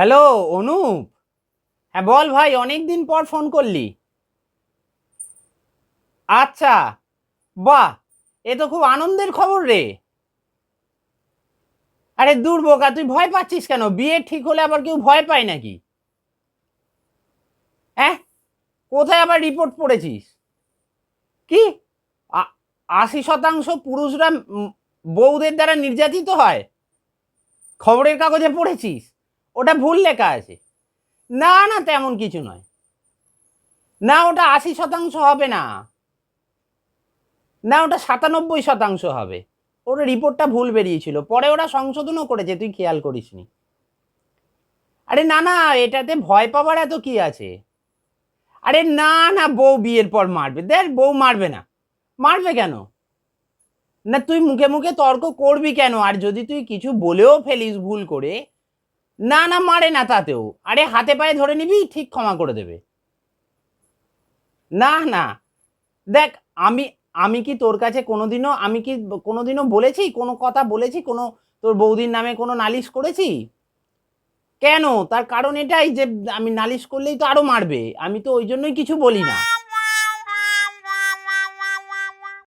Hello, Anup. হ্যাঁ বল ভাই অনেক দিন পর ফোন করলি। আচ্ছা বাহ, এ তো খুব আনন্দের খবর রে। আরে দূর বোকা, তুই ভয় পাচ্ছিস কেন? বিয়ে ঠিক হলে আবার কেউ ভয় পায় নাকি? হ্যাঁ? কোথায় আবার রিপোর্ট পড়েছিস? কি? আশি শতাংশ পুরুষরা বউদের দ্বারা নির্যাতিত হয়? খবরের কাগজে পড়েছিস? ওটা ভুল লেখা আছে। না না, তেমন কিছু নয়। না, ওটা আশি শতাংশ হবে না। না, ওটা সাতানব্বই শতাংশ হবে। ওটা রিপোর্টটা ভুল বেরিয়েছিল। পরে ওরা সংশোধনও করেছে, তুই খেয়াল করিসনি। আরে না না, এটাতে ভয় পাবার এত কি আছে? আরে না না, বউ বিয়ের পর মারবে। দেখ, বউ মারবে না। মারবে কেন? না, তুই মুখে মুখে তর্ক করবি কেন? আর যদি তুই কিছু বলেও ফেলিস ভুল করে না না, মারে না তাতেও। আরে হাতে পায়ে ধরে নিবি, ঠিক ক্ষমা করে দেবে। না না। দেখ, আমি আমি কি তোর কাছে কোনোদিনও, আমি কি কোনোদিনও বলেছি? কোনো কথা বলেছি? কোনো তোর বৌদির নামে কোনো নালিশ করেছি? কেন? তার কারণ এটাই যে, আমি নালিশ করলেই তো আরও মারবে। আমি তো ওই জন্যই কিছু বলি না।